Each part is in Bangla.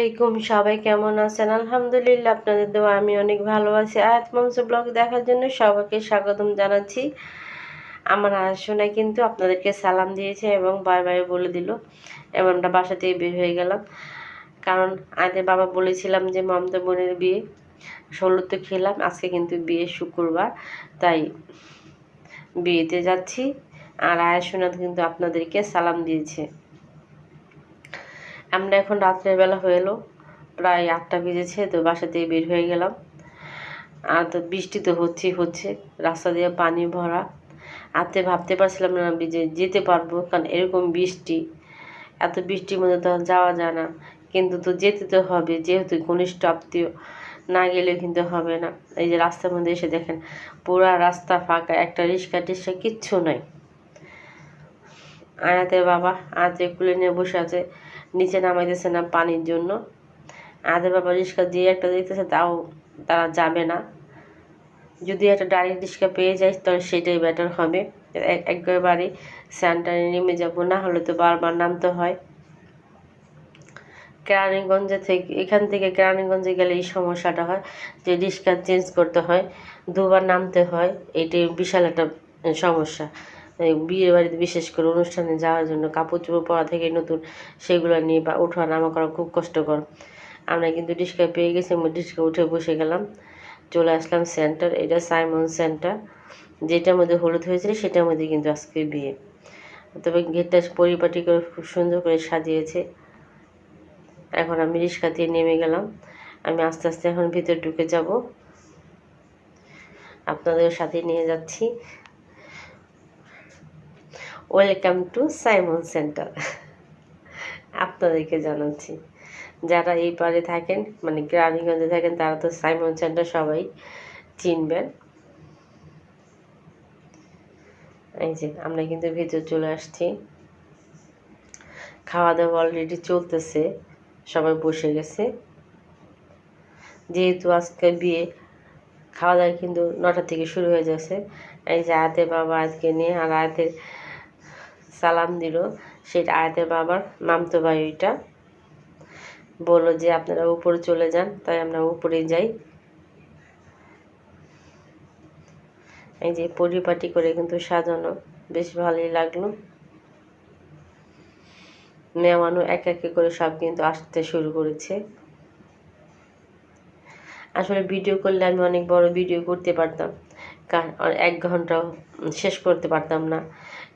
আলাইকুম, সবাই কেমন আছেন? আলহামদুলিল্লাহ, আপনাদের দেওয়া আমি অনেক ভালো আছি। আয়াত মঞ্চ ব্লগ দেখার জন্য সবাইকে স্বাগতম জানাচ্ছি। আমার আশোনায় কিন্তু আপনাদেরকে সালাম দিয়েছে এবং বাই বাই বলে দিল। এবং আমরা বাসা থেকে বের হয়ে গেলাম। কারণ আয়াতের বাবা বলেছিলাম যে মমতা বোনের বিয়ে, ষোলো তো খেলাম, আজকে কিন্তু বিয়ে শুক্রবার, তাই বিয়েতে যাচ্ছি। আর আয়াসোনা কিন্তু আপনাদেরকে সালাম দিয়েছে। আমরা এখন রাত্রের বেলা হয়ে এলো। প্রায় আটটা বেজেছে, তো বাসা থেকে বের হয়ে গেলাম। আর তো বৃষ্টি তো হচ্ছেই হচ্ছে। রাস্তা দিয়ে পানি ভরা। আতে ভাবতে পারছিলাম না যে যেতে পারব, কারণ এরকম বৃষ্টি। এত বৃষ্টির মধ্যে তো যাওয়া যায় না। কিন্তু তো যেতে তো হবে, যেহেতু ঘনিষ্ঠ আত্মীয়, না গেলে কিন্তু হবে না। এই যে রাস্তার মধ্যে এসে দেখেন, পুরা রাস্তা ফাঁকা, একটা রিক্সা টিক্সা কিচ্ছু নাই। আয়াতে বাবা আয়াতে কুলে নিয়ে বসে আছে। নিচে নামাইতেছে না পানির জন্য। আদের বাবা রিক্সা দিয়ে একটা দেখতেছে তাও তারা যাবে না। যদি একটা ডাইরেক্ট রিক্সা পেয়ে যায়, তাহলে সেটাই বেটার হবে। একবারে স্যান্টারে নেমে যাব, না হলে তো বারবার নামতে হয়। কেরানীগঞ্জে থেকে এখান থেকে কেরানীগঞ্জে গেলে এই সমস্যাটা হয়, যে রিক্সা চেঞ্জ করতে হয়, দুবার নামতে হয়, এটাই বিশাল একটা সমস্যা। বিয়ে বাড়িতে বিশেষ করে অনুষ্ঠানে যাওয়ার জন্য কাপড় চোপড় পরা থেকে নতুন সেগুলো নিয়ে বা ওঠা নামা করা খুব কষ্টকর। আমরা কিন্তু রিক্সায় পেয়ে গেছি রিক্সা উঠে বসে গেলাম। চলে আসলাম সেন্টার, এটা সাইমন সেন্টার। যেটার মধ্যে হলুদ হয়েছিল, সেটার মধ্যে কিন্তু আজকে বিয়ে। তবে গেটটা পরিপাটি করে খুব সুন্দর করে সাজিয়েছে। এখন আমি রিক্সা দিয়ে নেমে গেলাম। আমি আস্তে আস্তে এখন ভিতরে ঢুকে যাব। আপনাদের সাথে নিয়ে যাচ্ছি। Welcome to Saimon centre. আপনাদেরকে জানাচ্ছি, যারা এই পারে থাকেন মানে গ্রামীগঞ্জে থাকেন, তারা তো সাইমন সেন্টার সবাই চিনবেন। এই যে, আমরা কিন্তু ভিতর চলে আসছি। খাওয়া দাওয়া অলরেডি চলতেছে, সবাই বসে গেছে। যেহেতু আজকে বিয়ে খাওয়া দাওয়া কিন্তু নটা থেকে শুরু হয়ে যাচ্ছে। এই যে আয়াতে বাবা আজকে নিয়ে, আর আয়াতের সালাম দিল। সেটা আয়াতের বাবার মামতো ভাই ওইটা। বলল যে, আপনারা উপরে চলে যান, তাই আমরা উপরে যাই। এই যে পরিপাটি করে কিন্তু সাজানো, বেশ ভালোই লাগল। মেহমানও এক একে করে সব কিন্তু আসতে শুরু করেছে। আসলে ভিডিও করলে আমি অনেক বড় ভিডিও করতে পারতাম। এক ঘন্টাও শেষ করতে পারতাম না।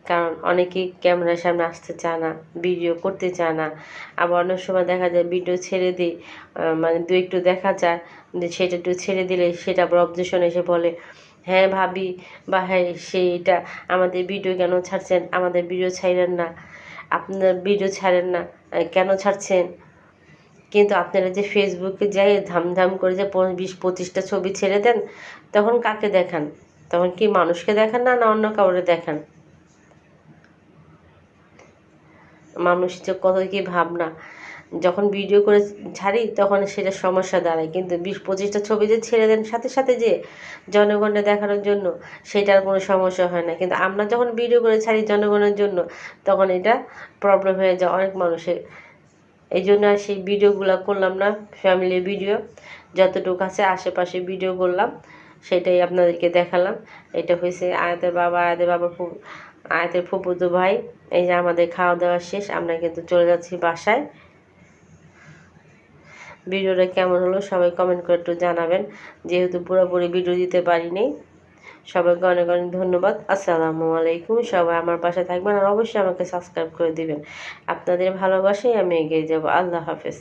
কারণ অনেকেই ক্যামেরার সামনে আসতে চায় না, ভিডিও করতে চায় না। আবার অনেক সময় দেখা যায় ভিডিও ছেড়ে দিই মানে দু একটু দেখা যায় সেটা একটু ছেড়ে দিলে সেটা আবার অবজেশন এসে বলে হ্যাঁ ভাবি, বা হ্যাঁ সেইটা আমাদের ভিডিও কেন ছাড়ছেন? আমাদের ভিডিও ছাড়েন না। আপনার ভিডিও ছাড়েন না কেন ছাড়ছেন? কিন্তু আপনারা যে ফেসবুকে যাই ধামধাম করে যে বিশ, পঁচিশটা ছবি ছেড়ে দেন, তখন কাকে দেখান? তখন কি মানুষকে দেখান না না অন্য কাউরে দেখান? মানুষ যে কত কি ভাবনা। যখন ভিডিও করে ছাড়ি, তখন সেটা সমস্যা দাঁড়ায়। কিন্তু বিশ পঁচিশটা ছবি যে ছেড়ে দেন, সাথে সাথে যে জনগণের দেখানোর জন্য সেটার কোনো সমস্যা হয় না। কিন্তু আমরা যখন ভিডিও করে ছাড়ি জনগণের জন্য, তখন এটা প্রবলেম হয়ে যায় অনেক মানুষের। এই জন্য আর সেই ভিডিওগুলো করলাম না ফ্যামিলি ভিডিও যতটুকু আছে আশেপাশে ভিডিও করলাম, সেটাই আপনাদেরকে দেখালাম। এটা হয়েছে আয়াতের বাবা, আয়াতের বাবার আয়াতের ফুপুতো ভাই, এই যে আমাদের খাওয়া দাওয়া শেষ, আমরা কিন্তু চলে যাচ্ছি বাসায়। ভিডিওটা কেমন হলো সবাই কমেন্ট করে একটু জানাবেন। যেহেতু পুরোপুরি ভিডিও দিতে পারিনি, সবাইকে অনেক অনেক ধন্যবাদ। আসসালামু আলাইকুম, সবাই আমার পাশে থাকবেন আর অবশ্যই আমাকে সাবস্ক্রাইব করে দিবেন। আপনাদের ভালোবাসাই আমি এগিয়ে যাব। আল্লাহ হাফেজ।